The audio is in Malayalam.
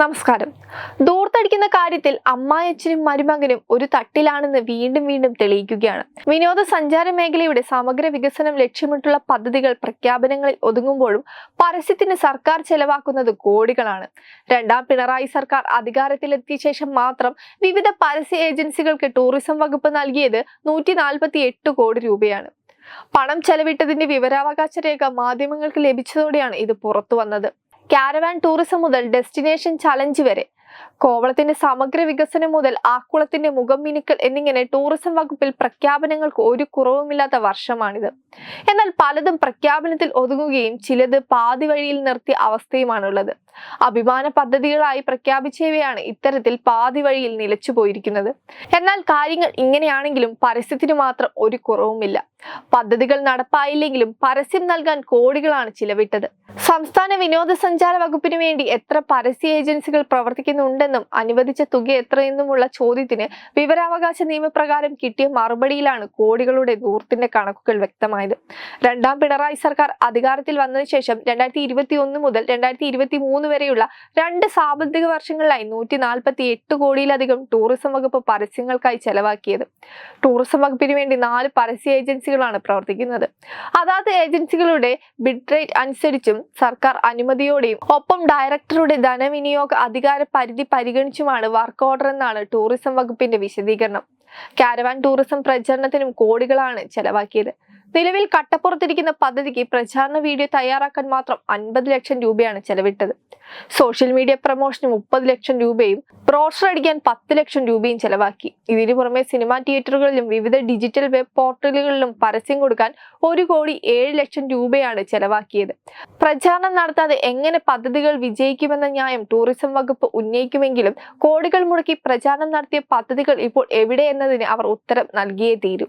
നമസ്കാരം. ദൂർത്തടിക്കുന്ന കാര്യത്തിൽ അമ്മായച്ചനും മരുമകനും ഒരു തട്ടിലാണെന്ന് വീണ്ടും വീണ്ടും തെളിയിക്കുകയാണ്. വിനോദസഞ്ചാര മേഖലയുടെ സമഗ്ര വികസനം ലക്ഷ്യമിട്ടുള്ള പദ്ധതികൾ പ്രഖ്യാപനങ്ങളിൽ ഒതുങ്ങുമ്പോഴും പരസ്യത്തിന് സർക്കാർ ചെലവാക്കുന്നത് കോടികളാണ്. രണ്ടാം പിണറായി സർക്കാർ അധികാരത്തിലെത്തിയ ശേഷം മാത്രം വിവിധ പരസ്യ ഏജൻസികൾക്ക് ടൂറിസം വകുപ്പ് നൽകിയത് നൂറ്റി കോടി രൂപയാണ്. പണം ചെലവിട്ടതിന്റെ വിവരാവകാശ രേഖ മാധ്യമങ്ങൾക്ക് ലഭിച്ചതോടെയാണ് ഇത് പുറത്തു വന്നത് കാരവാൻ ടൂറിസം മുതൽ ഡെസ്റ്റിനേഷൻ ചലഞ്ച് വരെ. കോവളത്തിന്റെ സമഗ്ര വികസനം മുതൽ ആക്കുളത്തിന്റെ മുഖം മിനുക്കൽ എന്നിങ്ങനെ ടൂറിസം വകുപ്പിൽ പ്രഖ്യാപനങ്ങൾക്ക് ഒരു കുറവുമില്ലാത്ത വർഷമാണിത്. എന്നാൽ പലതും പ്രഖ്യാപനത്തിൽ ഒതുങ്ങുകയും ചിലത് പാതി വഴിയിൽ നിർത്തിയ അവസ്ഥയുമാണുള്ളത്. അഭിമാന പദ്ധതികളായി പ്രഖ്യാപിച്ചവയാണ് ഇത്തരത്തിൽ പാതി വഴിയിൽ നിലച്ചു പോയിരിക്കുന്നത്. എന്നാൽ കാര്യങ്ങൾ ഇങ്ങനെയാണെങ്കിലും പരസ്യത്തിന് മാത്രം ഒരു കുറവുമില്ല. പദ്ധതികൾ നടപ്പായില്ലെങ്കിലും പരസ്യം നൽകാൻ കോടികളാണ് ചിലവിട്ടത്. സംസ്ഥാന വിനോദസഞ്ചാര വകുപ്പിന് വേണ്ടി എത്ര പരസ്യ ഏജൻസികൾ പ്രവർത്തിക്കുന്നുണ്ടെന്നും അനുവദിച്ച തുക എത്രയെന്നുമുള്ള ചോദ്യത്തിന് വിവരാവകാശ നിയമപ്രകാരം കിട്ടിയ മറുപടിയിലാണ് കോടികളുടെ ദൂർത്തിന്റെ കണക്കുകൾ വ്യക്തമായത്. രണ്ടാം പിണറായി സർക്കാർ അധികാരത്തിൽ വന്നതിന് ശേഷം രണ്ടായിരത്തി ഇരുപത്തി ഒന്ന് മുതൽ രണ്ടായിരത്തി ഇരുപത്തി മൂന്ന് വരെയുള്ള രണ്ട് സാമ്പത്തിക വർഷങ്ങളിലായി നൂറ്റി നാൽപ്പത്തി എട്ട് കോടിയിലധികം ടൂറിസം വകുപ്പ് പരസ്യങ്ങൾക്കായി ചെലവാക്കിയത്. ടൂറിസം വകുപ്പിന് വേണ്ടി നാല് പരസ്യ ഏജൻസികളാണ് പ്രവർത്തിക്കുന്നത്. അതാത് ഏജൻസികളുടെ ബിഡ് റേറ്റ് അനുസരിച്ചും സർക്കാർ അനുമതിയോടെയും ഒപ്പം ഡയറക്ടറുടെ ധനവിനിയോഗ അധികാര പരിഗണിച്ചുമാണ് വർക്ക് ഓർഡർ എന്നാണ് ടൂറിസം വകുപ്പിന്റെ വിശദീകരണം. കാരവാൻ ടൂറിസം പ്രചരണത്തിനും കോടികളാണ് ചെലവാക്കിയത്. നിലവിൽ കട്ടപ്പുറത്തിരിക്കുന്ന പദ്ധതിക്ക് പ്രചാരണ വീഡിയോ തയ്യാറാക്കാൻ മാത്രം അൻപത് ലക്ഷം രൂപയാണ് ചെലവിട്ടത്. സോഷ്യൽ മീഡിയ പ്രൊമോഷന് മുപ്പത് ലക്ഷം രൂപയും ബ്രോഷർ അടിക്കാൻ പത്ത് ലക്ഷം രൂപയും ചെലവാക്കി. ഇതിനു പുറമെ സിനിമാ തിയേറ്ററുകളിലും വിവിധ ഡിജിറ്റൽ വെബ് പോർട്ടലുകളിലും പരസ്യം കൊടുക്കാൻ ഒരു കോടി ഏഴ് ലക്ഷം രൂപയാണ് ചെലവാക്കിയത്. പ്രചാരണം നടത്താതെ എങ്ങനെ പദ്ധതികൾ വിജയിക്കുമെന്ന ന്യായം ടൂറിസം വകുപ്പ് ഉന്നയിക്കുമെങ്കിലും കോടികൾ മുടക്കി പ്രചാരണം നടത്തിയ പദ്ധതികൾ ഇപ്പോൾ എവിടെ എന്നതിന് അവർ ഉത്തരം നൽകിയേ തീരൂ.